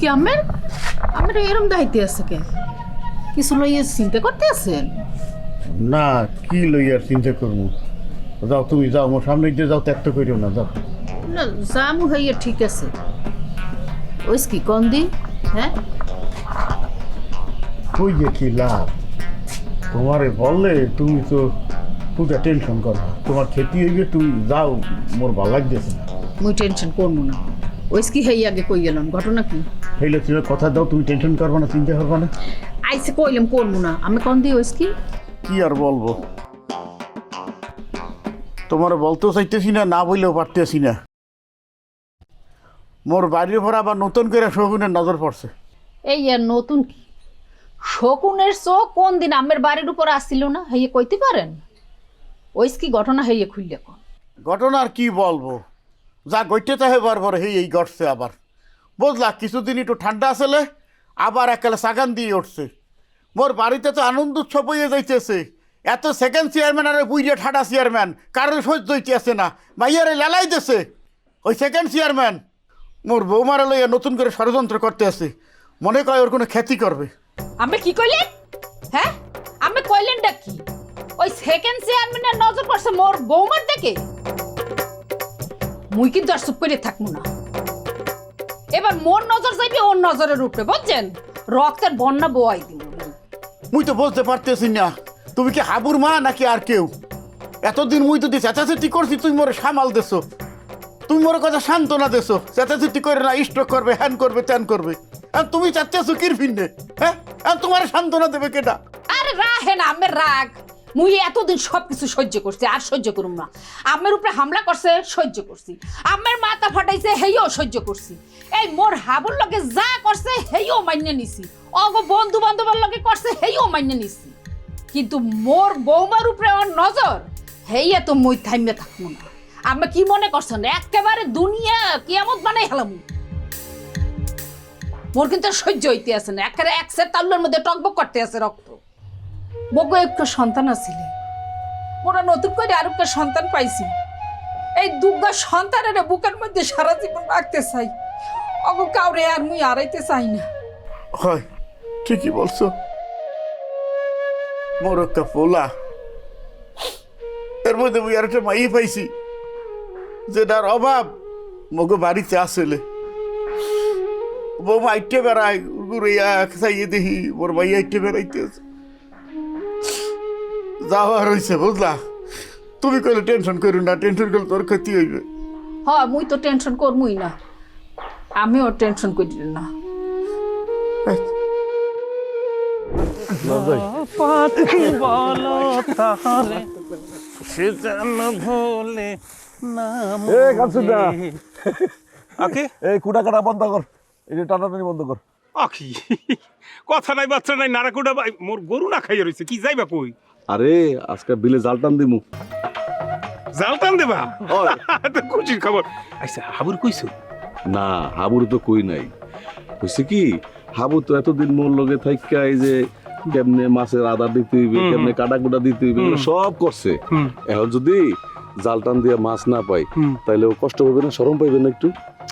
কি আমের? আমের এরম দাইতে আছে কে? কিছু লইয়ে চিন্তা করতে আছেন না কি লই আর চিন্তা করব? যাও তুমি যাও মোর সামনে দিয়ে যাও ত্যাগ করিও না যাও। না জামু হইয়া ঠিক আছে। ওইস কি কন দি হ্যাঁ? তুই যে কি লাভ? তোমারে বললে তুমি তো পুজা টেনশন করবা তোমার ক্ষতি হইবে তুমি যাও মোর ভালো লাগতেছে না। মুই টেনশন করব না। ওইস কি হই আগে কই গেলাম? ঘটনা কি? হইলে তুমি কথা দাও তুমি টেনশন করবা না চিন্তা করবা না। আইসে কইলাম করব না। আমি কন দি ওইস কি আর বলব? তোমার বলতেও চাইতেছি না না বললেও পারতেছি না। মোর বাড়ির ভরা আবার নতুন করে শগুনের নজর পড়ছে। এই আর নতুন কি? শকুনের চোখ কোন দিন আমের বাড়ির উপর আসছিল না? হইয়ে কইতে পারেন? ওইস কি ঘটনা হইয়ে খুললে কোন? ঘটনা আর কি বলব? যা গইতে চাহে বারবার হে এই ঘটছে আবার। বুঝলা, কিছুদিন একটু ঠান্ডা আসলে আবার একালে সাগান দিয়ে উঠছে। মোর বাড়িতে তো আনন্দ উৎসব হয়ে যাইতেছে। এত সেকেন্ড চেয়ারম্যান আর বুইরে ঠাডা চেয়ারম্যান কারোর সহ্য হইতেছে না। মাইয়ারে লেলাইতেছে ওই সেকেন্ড চেয়ারম্যান মোর বৌমারা লইয়া নতুন করে ষড়যন্ত্র করতে আছে মনে কয় ওর কোনো খ্যাতি করবে। আমি কি কইলেন হ্যাঁ? আমি কইলেনটা কি? ওই সেকেন্ড চেয়ারম্যানের নজর পড়ছে মোর বৌমার দিকে মুই কিন্তু আর চুপ করে থাকব না। এবার মোর নজর যাইবে ওর নজরের উপরে বুঝছেন? রক্তের বন্যা বয়াই দিব মুই তো বুঝতে পারতেছি না তুমি কি হাবুর মা নাকি আর কেউ? এতদিন মুই যদি চেঁচাচেঁচি করছি তুই মোরে সামাল দেছো। তুমি মোর কথা সান্ত্বনা দেছো চেঁচাচেঁচি করে না স্ট্রোক করবে হ্যান করবে ত্যান করবে। আর তুমি চাচ্ছেছো কির ফিন্নে হ্যাঁ? আর তোমার সান্ত্বনা দেবে কেটা আরে রাহে না আমের রাগ। মুই এতদিন সব কিছু সহ্য করছি, আর সহ্য করুম না। আমের উপরে হামলা করছে, সহ্য করছি। আমের মাথা ফাটাইছে, হেইও সহ্য করছি। এই মোর হাবুর লগে যা করছে, হেইও মান্য নিছি। অগ বন্ধু বান্ধবের লগে করছে, হেইও মান্য নিছি। কিন্তু মোর বৌমার উপরে ওর নজর, হেইয়া তো মুই থাইমে থাকব না। আমি কি মনে করছেন? একেবারে দুনিয়া কিয়ামত বানাই হেলাম মোর কিন্তু সহ্য হইতে আছে না। একেবারে এক সেট তাল্লুর মধ্যে টকবক করতে আছে রক্ত। বগো একটা সন্তান আছিল মোরা নতুন করে আর একটা সন্তান পাইছি। এই দুর্গা সন্তানের বুকের মধ্যে সারা জীবন রাখতে চাই। অগো কাউরে আর মুই আড়াইতে চাই না। হয়, ঠিকই বলছো। মোর একটা পোলা। এর মধ্যে মুই আর একটা মাই পাইছি, যেটার অভাব মগো বাড়িতে আসলে। বৌমা আইটে বেড়ায়, ঘুরাইয়া খাইয়ে দেখি, মোর মাই আইটে বেড়াইতে আছে। যাওয়া রয়েছে বুঝলা? তুমি কইলে টেনশন করো না টেনশন করলে তোর ক্ষতি হইবে। হ মুই তো টেনশন করমুই না। আমিও টেনশন করি না। এই। কুটা কাটা বন্ধ কর। এই যে টানাটানি বন্ধ কর। আখি কথা নাই বাচ্চা নাই নারাকুডা ভাই মোর গরু না খাইয়া রইছে কি যাইবা কই? আরে আজকে বিলে জাল টান দিমু। জাল টান দেবা। তো খুশির খবর। আচ্ছা হাবুর কইছো? না হাবুর তো কই নাই। হইছে কি হাবু তো এতদিন মোর লগে থাইকা এই যে কেমনে মাছের আদা দিতে হইবে কেমনে কাটা কুটা দিতে হইবে সব করছে। এখন যদি জাল টান দিয়ে মাছ না পাই তাইলে ও কষ্ট পাবে না শরম পাইবে না একটু?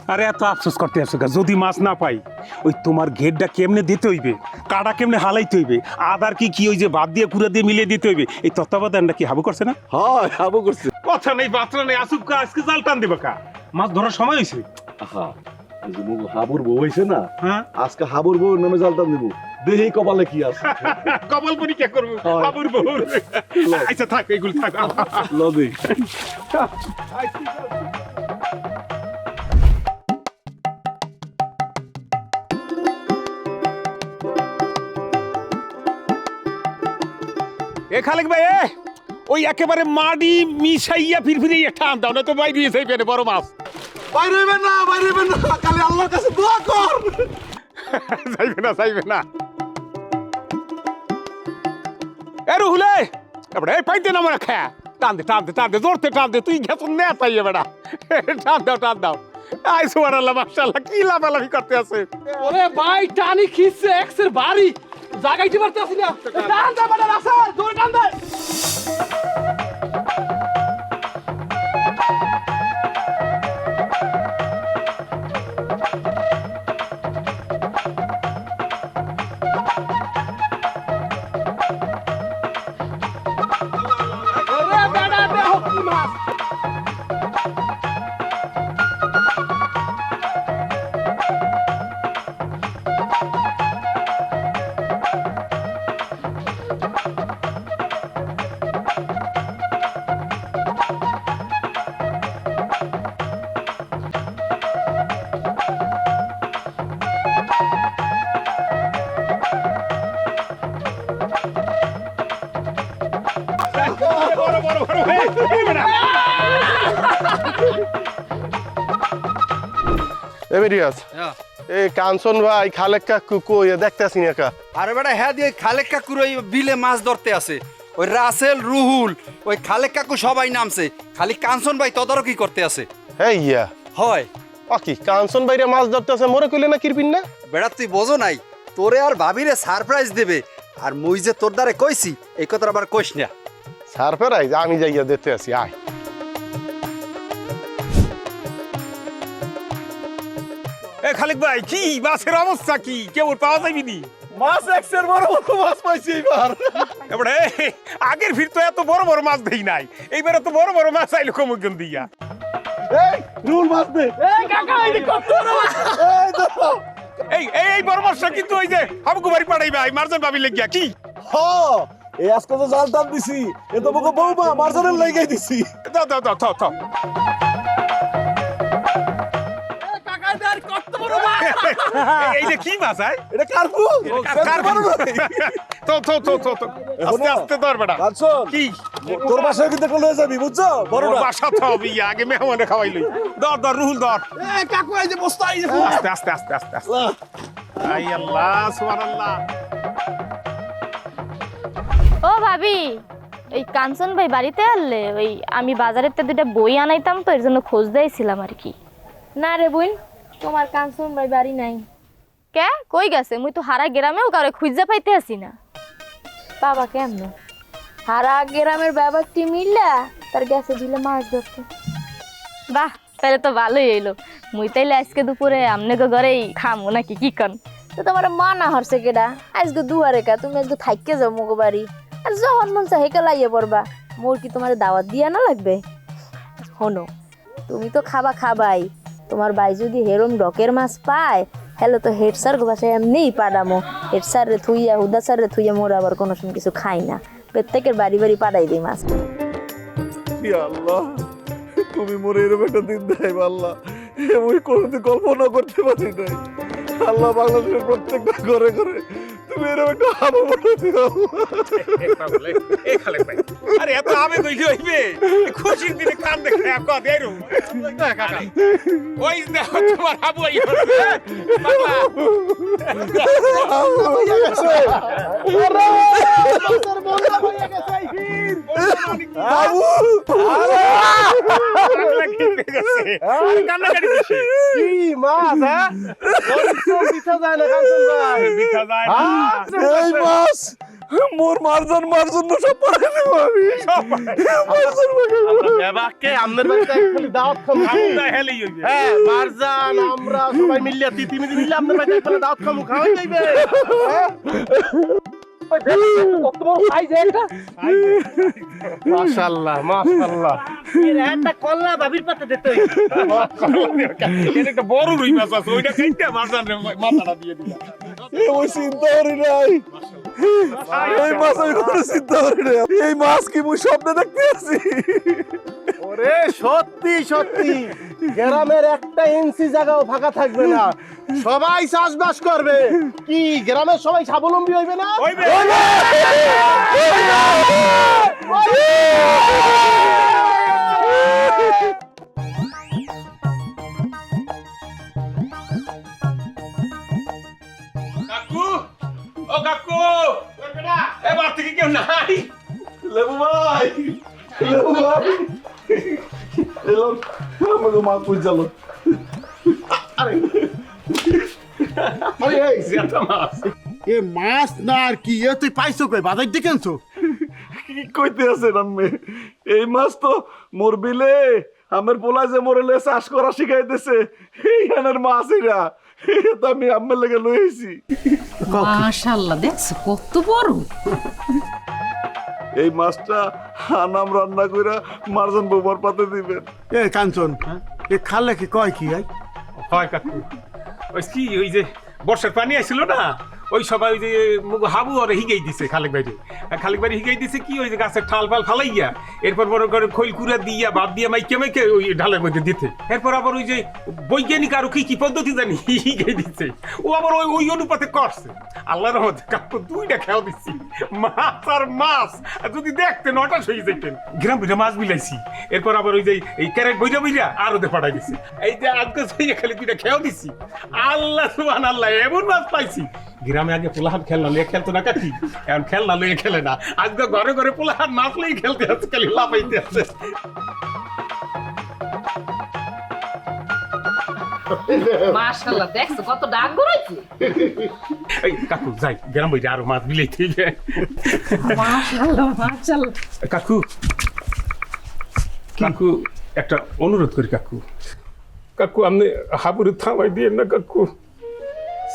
আরে এত আফসোস করতে গা যদি মাছ না পাই ওই তোমার ঘেরটা কেমনে দিতে হইবে? কাটা কেমনে হালাইতে হইবে? আদার কি কি ওই যে ভাত দিয়ে কুড়া দিয়ে মিলিয়ে দিতে হইবে? এই তত্ত্বাবধানটা কি হাবু করছে না? হয় হাবু করছে। কথা নেই বাত্রা নেই আসুক কা আজকে জাল টান দেবে কা মাছ ধরার সময় হয়েছে আহা এই যে মোগো হাবুর বউ হইছে না হ্যাঁ? আজকে হাবুর বউ নামে জাল টান দিব। দেহি কপালে কি আছে। কপাল পরীক্ষা করব হয়। বাবুর বহুর আচ্ছা থাক এগুলো থাক। লদি খালেক ভাই এ? ওই একেবারে মাটি মিশাইয়া ফিরফিরিয়ে টান দাও না তো বাইরে এসে পেরে বড় মাছ। বাইরে হইবে না বাইরে হইবে না কালি আল্লাহর কাছে দোয়া কর। যাইবে না যাইবে না। এ রুহুলে এবারে এই পাইতে না মনে খা। টান দে টান দে টান দে জোরতে টান দে তুই গেছ নে তাই এবারে টান দাও টান দাও। আই সুবহানাল্লাহ মাশাআল্লাহ কি লাফালাফি করতে আছে। ওরে ভাই টানি খিচ্ছে এক্সের বাড়ি। জাগাইতে পারতেছি না। টান দে বাটা রাসা জোরে টান বড় বড় এই, এই বেটা। এমিরিয়াস এই কাঞ্চন ভাই খালেক কাকু কই দেখতেছি না কা। আরে বেটা হ্যাঁ দিয়ে খালেক কাকুর ওই বিলে মাছ ধরতে আছে ওই রাসেল রুহুল ওই খালেক কাকু সবাই নামছে। খালি কাঞ্চন ভাই তদারকি করতে আছে এই ইয়া। হয়। ও কাঞ্চন ভাইরে মাছ ধরতেছে মরে কইলে না কিরপিন না? বেটা তুই বোঝো নাই তোরে আর ভাবিরে সারপ্রাইজ দেবে। আর মুই যে তোর দ্বারে কইছি এই কথাটা আবার কইস না। সারপ্রাইজ আমি যাইয়া দেখতে আসি আয়। এ খালিক ভাই কি মাছের অবস্থা কি? কেমন পাওয়া যায়নি নি? মাছ এক্সের বড় বড় মাছ পাইছি এবার এবারে আগের ভিড় তো এত বড় বড় মাছ দেই নাই। এইবারে তো বড় বড় মাছ আইলো কমুকন দিয়া। এই রুল মাছ দে। এই কাকা এই কত এই দেখো এই এই এই বড় মাছটা কিন্তু ওই যে আমাকে বাড়ি পাঠাই ভাই মারজন ভাবি লেগিয়া কি? হ এই আজকে তো জাল টান দিছি। এ তো মুখে বৌমা মার্জানের লাগাই দিছি। দাও দাও দাও দাও দাও। এই কাকা দেখ কত বড় মাছ। এই- এই যে কি মাছ আয় এটা কারপু তো তো তো তো তো আস্তে আস্তে ধর বেটা। কাঞ্চন কি? তোর বাসায় কিন্তু একটা লয়ে যাবি বুঝছ? বড় বাসা তো হবে আগে মেহমানে খাওয়াইলই ধর ধর রুহুল ধর। এই কাকু এই যে বস্তা এই যে আস্তে আস্তে আস্তে আস্তে আস্তে। আই আল্লাহ সুবহানাল্লাহ। ও ভাবি ওই কাঞ্চন ভাই বাড়িতে আনলে? ওই আমি বাজারের তো দুটা বই আনাইতাম তো এর জন্য খোঁজ দিয়েছিলাম আর কি। না রে বোন তোমার কাঞ্চন ভাই বাড়ি নাই। কে? কই গেছে? মুই তো হারা গ্রামেও কারে খুঁজে পাইতে আসি না। বাবা কেমন? হারা গ্রামের ব্যাপারটি মিললা তার গেছে দিলে মাছ ধরতে। বাহ তাহলে তো ভালোই এলো মুই তাইলে আজকে দুপুরে আমনেকে ঘরেই খামো নাকি কি কন? তো তোমার মানা হরছে কেডা? আজকে দুয়ারে কা তুমি আজকে থাইকে যাও মগো বাড়ি। আর যখন মন চাই লাইয়ে পড়বা। মোর কি তোমার দাওয়াত দিয়া না লাগবে? হনো তুমি তো খাবা খাবাই। তোমার বাই যদি হেরম ডকের মাছ পায় হ্যালো তো হেড স্যার বাসায় এমনিই পাডামো। হেড স্যার রে থুইয়া, হুদা স্যার রে থুইয়া মোর আবার কোনো সময় কিছু খাই না। প্রত্যেকের বাড়ি বাড়ি পাড়াই দিই মাছ। আল্লাহ, তুমি মোরে এরকম একটা দিন দেয় আল্লাহ। আমি কোনোদিন কল্পনা করতে পারি নাই। আল্লাহ বাংলাদেশের প্রত্যেকটা ঘরে ঘরে তুমি এরকম একটা হাবো বলে দিও আরে এত আবেগ হইলে হইবে খুশির দিনে কান দেখে আই কান্নাকাটি হ্যাঁ যায় এই মাছ মোর মারজন মারজন সব পড়ে দেব আমি মারজন বেবাকে আমনের বাড়িতে খালি দাওয়াত খামু আমদা হেলেই হইবে হ্যাঁ মারজান আমরা সবাই মিললে তিতি মিতি মিললে আপনার বাড়িতে খালি দাওয়াত খামু খাওয়াই যাইবে। কত বড় সাইজ একটা? মাশাআল্লাহ মাশাআল্লাহ। এটা একটা বড় রুই মাছ আছে ওইটা খাইতে মাথাটা দিয়ে দিলাম। এই ওই চিন্তা করি নাই। এই মাছ আমি কোনো চিন্তা করি নাই। এই মাছ কি মুই স্বপ্নে দেখতে আছি? ওরে সত্যি সত্যি। গ্রামের একটা ইঞ্চি জায়গাও ফাঁকা থাকবে না। সবাই চাষবাস করবে। কি গ্রামের সবাই স্বাবলম্বী হইবে না? কাকু ও কাকু। এবার থেকে কেউ নাই? লেবু ভাই লেবু ভাই। এলো আমাকে মাছ পুজালো আরে এই জিয়াতা মাছ এ মাছ না আর কি এ তুই পাইছো কই বাজার দিকে আনছো কি কইতে আছেন আম্মে এই মাছ তো মোর বিলে আমের পোলা যে মোরেলে চাষ করা শিখাইতেছে এই হানের মাছ এরা তো আমি আম্মের লেগে লইছি মাশাল্লাহ দেখছ কত বড় এই মাছটা হানাম রান্না করে মারজন বৌমার পাতে দিবেন। এ কাঞ্চন এ খালে কি কয় কি ভাই হয় কাকু? ওই কি ওই যে বর্ষার পানি আইছিল না? ওই সবাই যে হাবু আর হিগেই দিছে, খালেক বাইরে খালেক বাইরে হিগেই দিছে কি? ওই যে গাছের ঠাল ফাল ফালাইয়া, এরপর বড় করে খৈল কুড়া দিয়া, বাদ দিয়া মাইকে মাইকে ওই ঢালের মধ্যে দিতে। এরপর আবার ওই যে বৈজ্ঞানিক আরও কি কি পদ্ধতি জানি, হিগেই দিচ্ছে ও আবার ওই ওই অনুপাতে করছে। আল্লাহর রহমতে কাকু দুইটা খেয়াল দিচ্ছি মাছ আর মাছ। যদি দেখতে নটা হয়ে যেতেন। গ্রাম বিরা মাছ বিলাইছি। এরপর আবার ওই যে এই ক্যারেট বইরা বইরা আরও দে পাঠাই দিছে। এই যে আজকে সেই খালি দুইটা খেয়াল দিছি। আল্লাহ সুবহান আল্লাহ এমন মাছ পাইছি। গ্রামে আগে পোলাহান খেলনা লইয়া খেলতো না কাকি? এখন খেলনা লইয়া খেলে না। আজকে ঘরে ঘরে পোলাহান লইয়া খেলতে আছে খালি লাফাইতে আছে মাশাআল্লাহ দেখছ কত ডাক গড়াইছে? এই কাকু যাই গ্রাম বইটা আরও মাছ বিলাইতে হবে। মাশাআল্লাহ মাশাআল্লাহ। কাকু কাকু একটা অনুরোধ করি কাকু। কাকু আপনি হাবুরে থামাই দিয়ে না কাকু।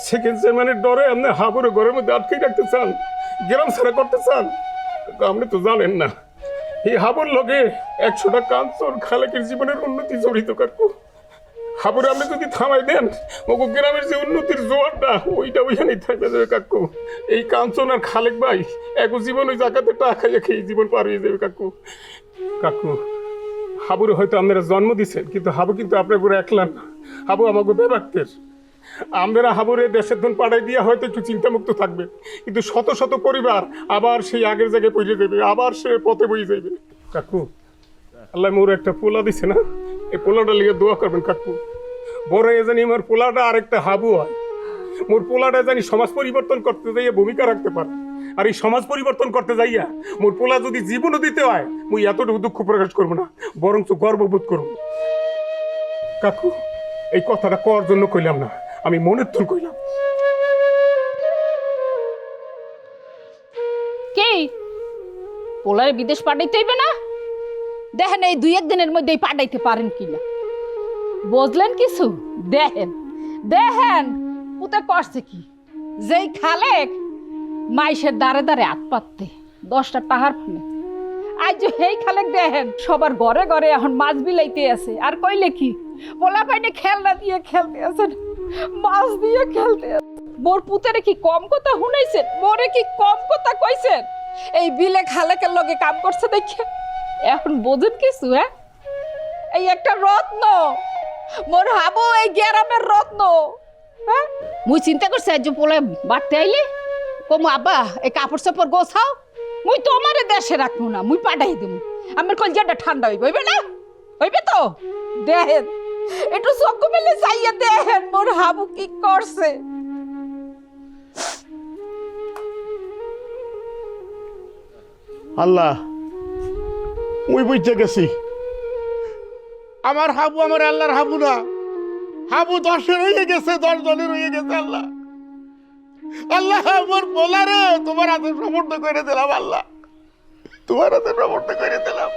সেকেন্ড চেয়ারম্যানের ডরে আপনি হাবুরে ঘরের মধ্যে আটকে রাখতে চান গ্রাম ছাড়া করতে চান। আপনি তো জানেন না, এই হাবুর লগে একশোটা কাঞ্চন খালেকের জীবনের উন্নতি জড়িত কাকু। হাবুরে আপনি যদি থামাই দেন ওগো গ্রামের যে উন্নতির জোয়ারটা, ওইটা ওইখানেই থাকবে যাবে কাকু। এই কাঞ্চন আর খালেক ভাই এক জীবন ওই জায়গাতে টাকা খাইয়ে খেয়ে জীবন পার হয়ে যাবে কাকু। কাকু, হাবুরে হয়তো আপনারা জন্ম দিচ্ছেন কিন্তু হাবু কিন্তু আপনার উপরে একলান হাবু আমাকে বেবাক্তের আমরা হাবুরে দেশের ধন পাঠাই দিয়ে হয়তো একটু চিন্তামুক্ত থাকবে। কিন্তু শত শত পরিবার আবার সেই আগের জায়গায় পৌঁছে যাবে, আবার সে পথে বই যাবে কাকু, আল্লাহ মোর একটা পোলা দিছে না? এই পোলাটা লিগে দোয়া করবেন কাকু। বড় এ জানি আমার পোলাটা আরেকটা হাবু হয়। মোর পোলাটা জানি সমাজ পরিবর্তন করতে যাইয়া ভূমিকা রাখতে পারে। আর এই সমাজ পরিবর্তন করতে যাইয়া মোর পোলা যদি জীবনও দিতে হয়, মুই এতটুকু দুঃখ প্রকাশ করব না, বরঞ্চ গর্ববোধ করব। কাকু, এই কথাটা কর জন্য কইলাম না। আমি মনের তুল কইলাম। কি? পোলারে বিদেশ পাঠাইতে হইবে না? দেখেন এই দুই একদিনের মধ্যেই পাঠাইতে পারেন কিনা। বুঝলেন কিছু? দেখেন। দেখেন, পুতে করছে কি? যেই খালেক মাইসের দাঁড়ে দাঁড়ে হাত পাততে, দশটা টাহার ফোনে আজ হেই খালেক দেখেন, সবার ঘরে ঘরে এখন মাছ বিলাইতে আছে। আর কইলে কি? পোলা পাইনে খেলনা দিয়ে খেলতে আছেন মাছ দিয়ে খেলতে মোর পুতেরে কি কম কথা শুনাইছেন? মোরে কি কম কথা কইছেন? এই বিলে খালেকের লগে কাম করছে দেখে। এখন বোঝেন কিছু হ্যাঁ? এই একটা রত্ন। মোর হাবো এই গ্যারামের রত্ন। হ্যাঁ? মুই চিন্তা করছি, আজ পোলা বাড়তে আইলে? কমু, আব্বা, এই কাপড় চাপড় গোছাও। মুই তো আমারে দেশে রাখব না, মুই পাঠাই দেবো আমার কলজাটা ঠান্ডা হইব, হইবে না? হইবে তো? দেখেন একটু চক্ষু মিলে যাইয়া দেখেন মোর হাবু কি করছে। আল্লাহ মুই বুঝতে গেছি। আমার হাবু আমার আল্লাহর হাবু না। হাবু দশে রয়ে গেছে দশ জনে রয়ে গেছে আল্লাহ। আল্লাহ, আমার বলারে তোমার হাতে সমর্থ করে দিলাম, আল্লাহ। তোমার হাতে সমর্থ করে দিলাম।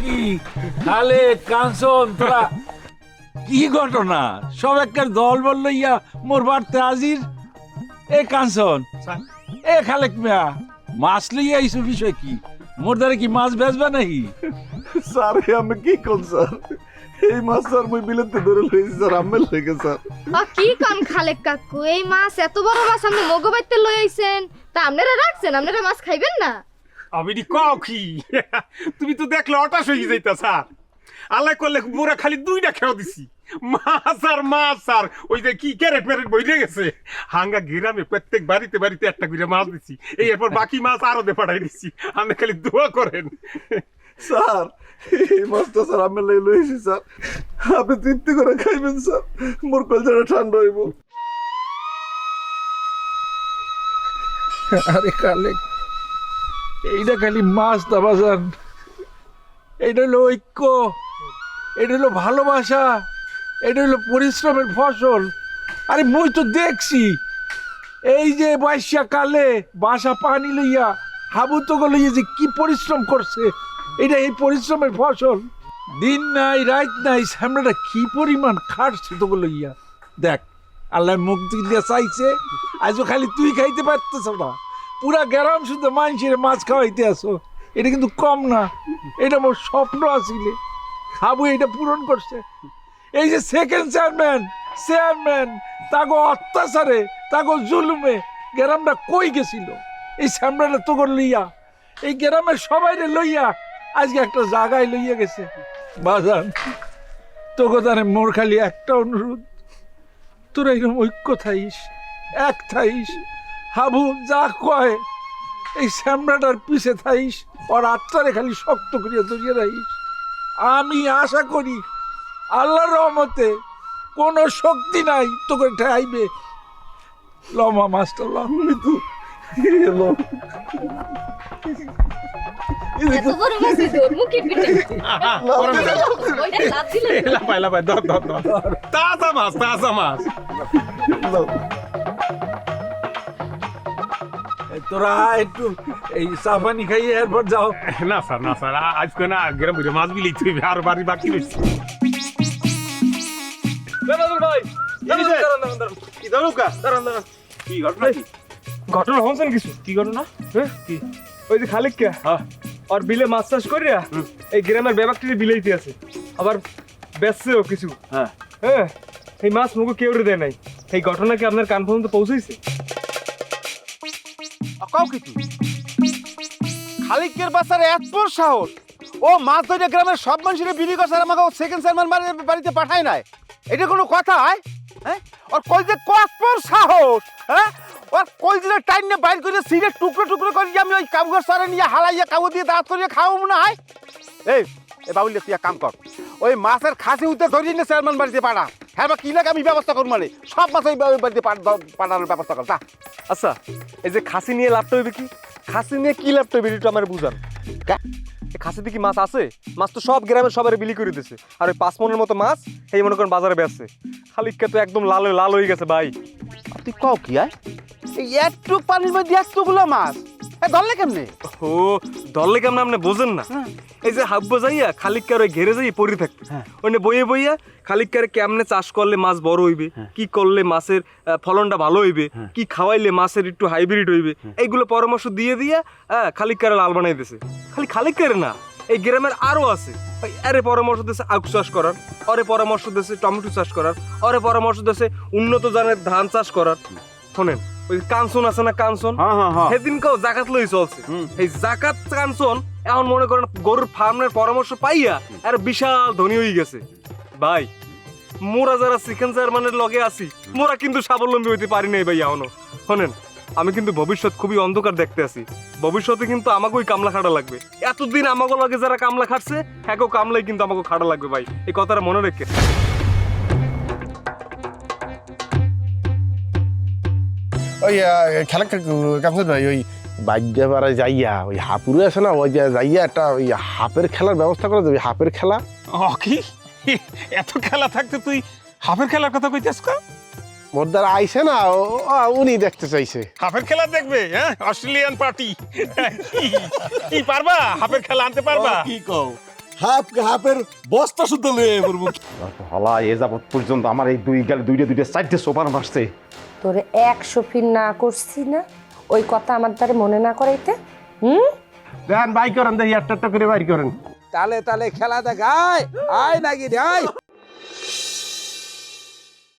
কি? তাহলে কাঞ্চন তোরা কি ঘটনা? সব একটা দল বল লইয়া মোর বাড়তে হাজির। এ কাঞ্চন। এ খালেক মিয়া মাছ লইয়া আইসো বিষয় কি? মোর দ্বারা কি মাছ বেচবে নাকি স্যার আমি কি কোন স্যার? এই মাছ স্যার মুই বিলেতে ধরে লইছি স্যার আমের লেগে স্যার। আ কি কাম খালেক কাকু? এই মাছ এত বড় মাছ আপনি মগো বাইতে লই আইছেন তা আপনারা রাখছেন? আপনারা মাছ খাইবেন না? আমি কও কি? তুমি তো দেখলে হতাশ হয়ে যাইতা স্যার। আল্লাহ করলে মোরা খালি দুইটা খেয়াও দিছি। মাছ আর মাছ আর ওই যে কি ক্যারেট ম্যারেট বইরে গেছে? হাঙ্গা গ্রামে প্রত্যেক বাড়িতে বাড়িতে একটা করে মাছ দিছি। এই এরপর বাকি মাছ আরও দে পাঠাই দিছি। আপনি খালি দোয়া করেন। স্যার এই মাছটা স্যার আমের লেগে লইছি স্যার। আপনি তৃপ্তি করে খাইবেন স্যার। মোর কলজাটা ঠান্ডা হইব। আরে খালেক এইটা খালি মাছ দাবাজান এইটা হলো ঐক্য। এটা হলো ভালোবাসা। এটা হলো পরিশ্রমের ফসল। আরে মুই তো দেখছি। এই যে বাইশা কালে বাসা পানি লইয়া হাবু তো লইয়া যে কি পরিশ্রম করছে এটা এই পরিশ্রমের ফসল। দিন নাই, রাত নাই সামনেটা কি পরিমাণ খাটছে তো লইয়া। দেখ, আল্লাহ মুখ দিয়ে চাইছে, আজও খালি তুই খাইতে পারতেছ না। পুরা গ্রাম শুধু মানুষের মাছ খাওয়াইতে আসো। এটা কিন্তু কম না। এটা মোর স্বপ্ন আসিলে হাবু এটা পূরণ করছে। এই যে সেকেন্ড চেয়ারম্যান চেয়ারম্যান তাগো অত্যাচারে, তাগো জুলুমে গ্রামটা কই গেছিল? এই স্যামরাটা তো লইয়া। এই গ্রামের সবাইরে লইয়া আজকে একটা জায়গায় লইয়া গেছে। বাজান তোকে জানে মোর খালি একটা অনুরোধ। তোরা এরকম ঐক্য থাইস, এক থাইস হাবু যা কয় এই স্যামরাটার পিছে থাইস ওর আত্মারে খালি শক্ত করিয়া ধরিয়ে রাখিস। আমি আশা করি আল্লাহর রহমতে কোনো শক্তি নাই তোকে ঠেয়াইবে লমা মাস্টার লম ধর। তাজা মাছ তাজা মাছ। তোরা একটু এই সাফানি খাইয়ে এরপর যাও। না স্যার না স্যার আজকে না গ্রাম বুঝে মাছ বিলি তুই আর বাড়ি বাকি রয়েছে ঘটনা হচ্ছেন কিছু? কি ঘটনা? হ্যাঁ কি? ওই যে খালিক কে? আর বিলে মাছ চাষ করিয়া এই গ্রামের ব্যাপারটি বিলাইতে আছে। আবার বেচছেও কিছু। হ্যাঁ। হ্যাঁ এই মাছ মুখে কেউ দেয় নাই। এই ঘটনা কি আপনার কান পর্যন্ত পৌঁছেছে কাউ কিছু খালিকের বাসার এত সাহস। ও মাছ ধরে গ্রামের সব মানুষের বিলি আর আমাকে সেকেন্ড চেয়ারম্যান বাড়িতে পাঠায় নাই। এটা কোনো কথা হয় হ্যাঁ? ওর কই যে কত সাহস হ্যাঁ? ওর কই দিলে টাইম নিয়ে বাইর করে সিরে টুকরো টুকরো করে আমি ওই কাগজ সারে নিয়ে হালাইয়া কাগজ দিয়ে দাঁত করিয়ে খাওয়াবো না হয় এই এ বাবুলে, তুই কাম কর। ওই মাছের খাসি উঠতে ধরিয়ে নিয়ে চেয়ারম্যান বাড়িতে পাড়া হ্যাঁ বা কি লাগে আমি ব্যবস্থা করব মানে? সব মাছ ওই বাড়িতে পাঠ- পাঠানোর ব্যবস্থা কর যা। আচ্ছা এই যে খাসি নিয়ে লাভটা হইবে কি? খাসি নিয়ে কি লাভটা হইবে একটু আমার বুঝান। খাসিতে কি মাছ আছে? মাছ তো সব গ্রামের সবাই বিলি করে দিছে। আর ওই পাঁচ মনের মতো মাছ এই মনে করেন বাজারে বেচছে। খালিককে তো একদম লাল লাল হয়ে গেছে ভাই। তুই কও কি আয়? এই একটুক পানির মধ্যে এতগুলো মাছ। ধরলে কেমনে? ও দলে কেমন আপনি বোঝেন না। এই যে হাব্ব যাইয়া খালিককার ওই ঘেরে যাই পড়ে থাকবে। ওই বইয়ে বইয়া খালিককার কেমনে চাষ করলে মাছ বড় হইবে কি করলে মাছের ফলনটা ভালো হইবে কি খাওয়াইলে মাছের একটু হাইব্রিড হইবে এইগুলো পরামর্শ দিয়ে দিয়া হ্যাঁ খালিককারে লাল বানাই দিছে। খালি খালিককারে না এই গ্রামের আরও আছে। আরে পরামর্শ দিছে আখু চাষ করার অরে পরামর্শ দিছে টমেটো চাষ করার অরে পরামর্শ দিছে উন্নত জানের ধান চাষ করার। শোনেন ওই কাঞ্চন আছে না কাঞ্চন? হ্যাঁ হ্যাঁ হ্যাঁ। সেদিনকেও জাকাত লই চলছে। এই জাকাত কাঞ্চন এখন মনে করেন গরুর ফার্মের পরামর্শ পাইয়া আর বিশাল ধনী হয়ে গেছে। ভাই মোরা যারা চিকেন চেয়ারম্যানের লগে আছি মোরা কিন্তু স্বাবলম্বী হইতে পারি নাই ভাই এখনও। শোনেন আমি কিন্তু ভবিষ্যৎ খুবই অন্ধকার দেখতে আছি। ভবিষ্যতে কিন্তু আমাকেই কামলা খাটা লাগবে। এতদিন আমাকে লগে যারা কামলা খাটছে হ্যাঁ কামলাই কিন্তু আমাকে খাটা লাগবে ভাই। এই কথাটা মনে রেখে ওই খেলা কামসাদ ভাই ওই বাদ্যা পাড়ায় যাইয়া ওই হাপুরে আছে না ওই যাইয়া একটা ওই হাফের খেলার ব্যবস্থা করে দেবে হাফের খেলা। ও কি? এত খেলা থাকতে তুই হাফের খেলার কথা কইতেছ কা মোর দ্বারা আইসে না উনি দেখতে চাইছে। হাফের খেলা দেখবে হ্যাঁ? Australian party. কি পারবা? হাফের খেলা আনতে পারবা? কি কও? হাফ হাফের বস্তা শুদ্ধ লয়ে পড়ব। হলা এ যাবৎ পর্যন্ত আমার এই দুই গেলে দুইটা দুইটা চারটে সোপান মারছে তোরে একশো ফির না করছি না। ওই কথা আমার দ্বারে মনে না করাইতে হুম? দেন বাই করেন দেখি একটা করে বাই করেন। তালে তালে খেলা দেখায়। আয় নাকি রে আয়।